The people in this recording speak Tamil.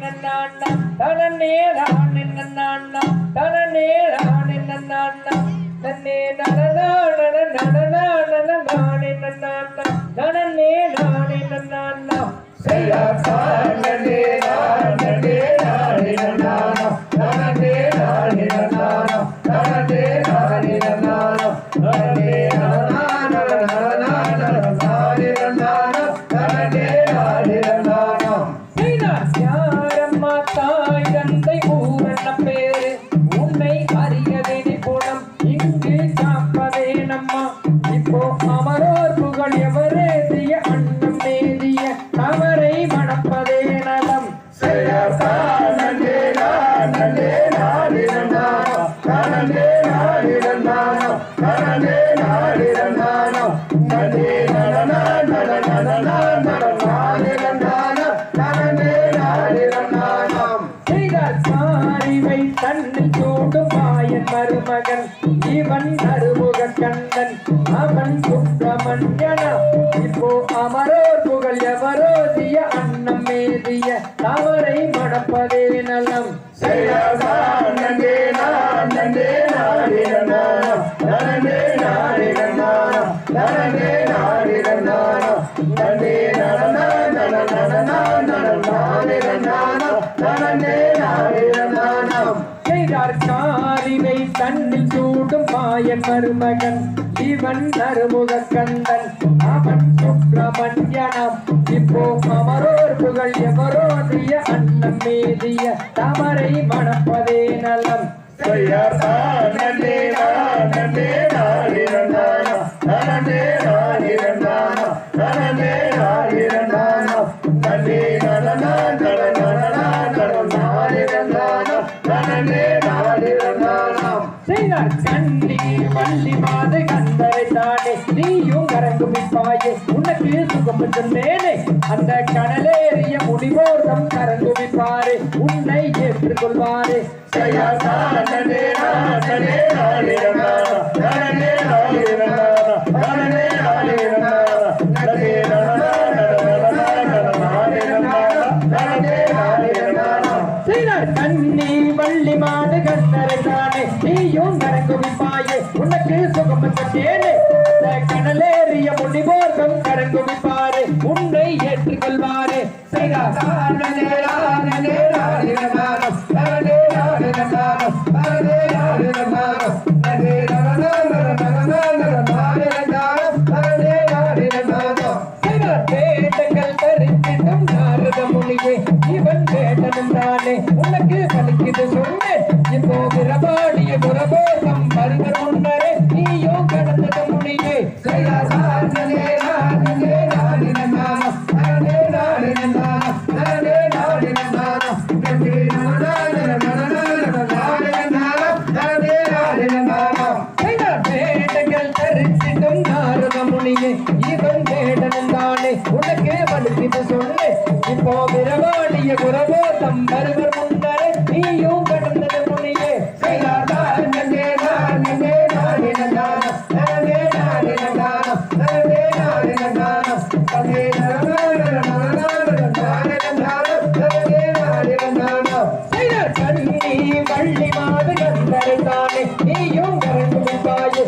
நானா தனனே நானே நானா தனனே நானே நானா நன்னே நனனா நனனா நனனா நானே நானா தனனே நானே நானா செய்யார் தானே தந்தை ஊரன்ன பேரு உன்னை அறியதே குணம் இங்கு காப்பதே நம்மா. இப்போ அமரோர் புகழ் எவரேதிய அன்னம் மேதிய தவறை மணப்பதே நலம். செய்யார் தானே நானே நானே தன்னில் சூடும் மாயன் மருமகன். இவன் அருமுக கண்ணன். அவன் சுப்பிரமணியனா இப்போ அமரோர் புகழ் எவரோதிய அன்னம் மேதிய தவறை மணப்பதே நலம். செய்யார் காரிவை தன்னில் சூடும் மாயன் மருமகன். இவன் அருமுக கண்டன். அவன் சுப்பிரமணியனம். இப்போ அமரோர் புகழ் எவரோதிய அன்னம் மேதிய தமரை மணப்பதே நலம். செய்யார் தானே நானே நானே நானோ நானே நானே நானோ நானே நானே பள்ளி மாத கந்தரை தானே நீயும் கரங்குமிப்பாயே உனக்கு சுகம் சொன்னேனே அந்த கடலேறிய முடிவோர்தம் கரங்குமிப்பாரே உன்னை ஏற்றுக்கொள்வாரே. செய்யார் வள்ளி நானே நானே நானோ நானே நானோ சிலர் வேதங்கள் தரித்திடும் நாரத முனியே. இவன் வேட்டனும் தானே உனக்கு பலிக்குது சொன்னேன். இப்போ உனக்கே மனுப்பிட்டு சொல்லு இப்போ விரவோ நீ குரவோ தம் மருவர் முன்னரே நீயும் கடந்தது முனியே வள்ளி மாது கந்தரை தானே நீயும் கரண்டு பாயே